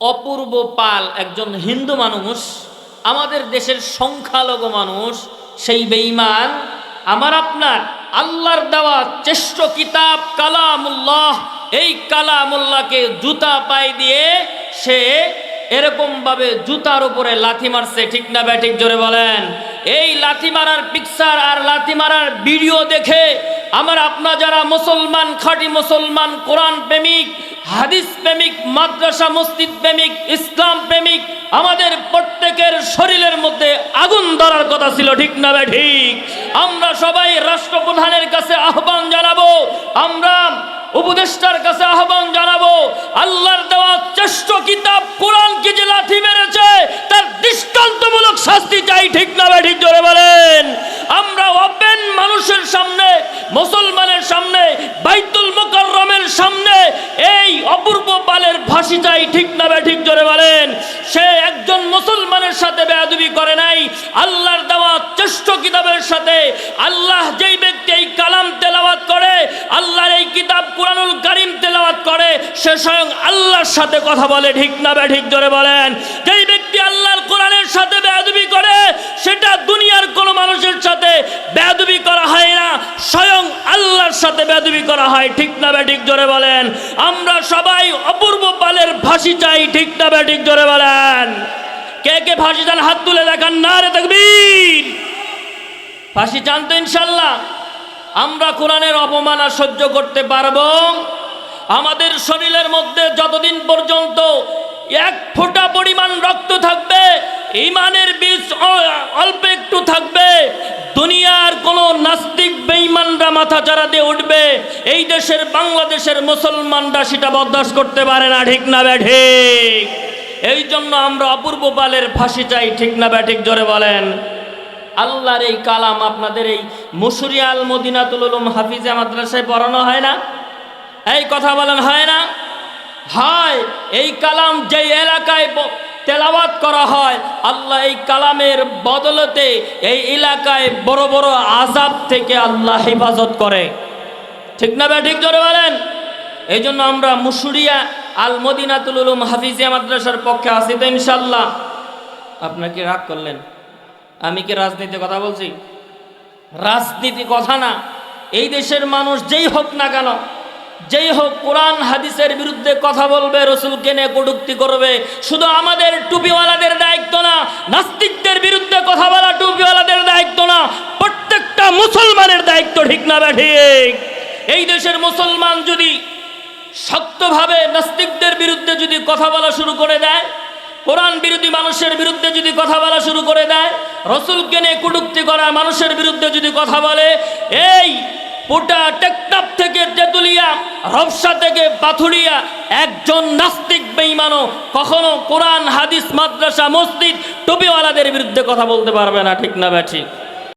অপূর্ব পাল একজন হিন্দু মানুষ, আমাদের দেশের সংখ্যালঘু মানুষ, সেই বেঈমান, আমার আপনার আল্লাহর দেওয়া চেষ্ট কিতাব কালামুল্লাহ, এই কালামুল্লাহকে জুতা পায়ে দিয়ে সে এরকম ভাবে জুতার উপরে লাথি মারছে, ঠিক না ব্যাটিক জোরে বলেন। এই লাথি মারার পিকচার আর লাথি মারার ভিডিও দেখে আমার আপনার যারা মুসলমান, খাঁটি মুসলমান, কোরআন প্রেমিক, হাদিস প্রেমিক, মাদ্রাসা, মসজিদ প্রেমিক, ইসলাম প্রেমিক, আমাদের প্রত্যেকের শরীরের মধ্যে আগুন ধরার কথা ছিল, ঠিক না বে ঠিক। আমরা সবাই রাষ্ট্রপ্রধানের কাছে আহ্বান জানাব, আমরা উপদেষ্টার কাছে আহ্বান জানাব, আল্লাহর চেষ্ট কিতাব কোরআনকে যে লাথি মেরেছে, তার দৃষ্টান্তমূলক শাস্তি চাই, ঠিক না বে ঠিক জোরে বলেন। আমরা ওপেন মানুষের সামনে, মুসলমানের সামনে, বাইতুল মোকাররমের সামনে, এই অপূর্ব পালের ফাঁসি চাই, ঠিক না বে ঠিক জোরে বলেন। সে একজন মুসলমানের সাথে বেয়াদবি করে নাই। আল্লাহর দেওয়া চেষ্ট কিতাবের সাথে। আল্লাহ যেই ব্যক্তি এই কালাম তেলাওয়াত করে আল্লাহর এই কিতাব কুরআনুল কারীম তেলাওয়াত করে সে স্বয়ং আল্লাহর সাথে কথা বলে, ঠিক না বে, ঠিক জোরে বলেন। যেই ব্যক্তি আল্লাহর কোরআনের সাথে বেয়াদবি করে, সেটা দুনিয়ার কোনো মানুষের সাথে বেয়াদবি করা হয় না। স্বয়ং আল্লাহর সাথে বেয়াদবি করা হয়, ঠিক না বে, ঠিক জোরে বলেন। আমরা সবাই অপূর্ব পালের ফাঁসি চাই, ঠিক না বে, ঠিক জোরে বলেন। কে কে ফাঁসি চান? হাত তুলে দেখান না রে তকবীর। ফাঁসি চান তো ইনশাল্লাহ। আমরা কোরআনের অপমান আর সহ্য করতে পারব। আমাদের শরীরের মধ্যে যতদিন পর্যন্ত এক ফোঁটা পরিমাণ রক্ত থাকবে, ইমানের বীজ অল্প একটু থাকবে, দুনিয়ার কোনো নাস্তিক বেঈমানরা মাথা চারা দিয়ে উঠবে, এই দেশের বাংলাদেশের মুসলমানরা সেটা বরদাস্ত করতে পারে না, ঠিক না ব্যাঠিক এই জন্য আমরা অপূর্ব পালের ফাঁসি চাই, ঠিক না ব্যাঠিক জোরে বলেন। আল্লাহর এই কালাম আপনাদের এই মুসুরিয়াল মদিনাতুল উলুম হাফিজে মাদ্রাসায় পড়ানো হয় না? এই কথা বলেন, হয় না? হয়, এই কালাম যেই এলাকায় তেলাওয়াত করা হয়, আল্লাহ এই কালামের বদলতে এই এলাকায় বড় বড় আজাব থেকে আল্লাহ হেফাজত করে। ঠিক না ভাই, ঠিক ধরে বলেন? এই জন্য আমরা মুসুরিয়া আল মদিনাতুল উলুম হাফিজিয়া মাদ্রাসার পক্ষে আছি তো ইনশাল্লাহ আপনাকে রাগ করলেন? আমি কি রাজনীতি কথা বলছি? রাজনীতি কথা না, এই দেশের মানুষ যেই হোক না কেন যেই হোক কোরআন হাদিসের বিরুদ্ধে কথা বলবে, রসুলকে নিয়ে কটুক্তি করবে, শুধু আমাদের টুপিওয়ালাদের দায়িত্ব না, নাস্তিকদের বিরুদ্ধে কথা বলা টুপিওয়ালাদের দায়িত্ব না, প্রত্যেকটা মুসলমানের দায়িত্ব ঠিক না ঠিক? এই দেশের মুসলমান যদি শক্তভাবে নাস্তিকদের বিরুদ্ধে যদি কথা বলা শুরু করে দেয়, কোরআন বিরোধী মানুষের বিরুদ্ধে যদি কথা বলা শুরু করে দেয়, রসুলকে নিয়ে কুটুক্তি করা মানুষের বিরুদ্ধে যদি কথা বলে, এই পুটা টেকটাপ থেকে রবসা থেকে পাথুরিয়া একজন নাস্তিক বেঈমানও কখনো কোরআন, হাদিস, মাদ্রাসা, মসজিদ টুপিওয়ালাদের বিরুদ্ধে কথা বলতে পারবে না, ঠিক না, ব্যাঠিক?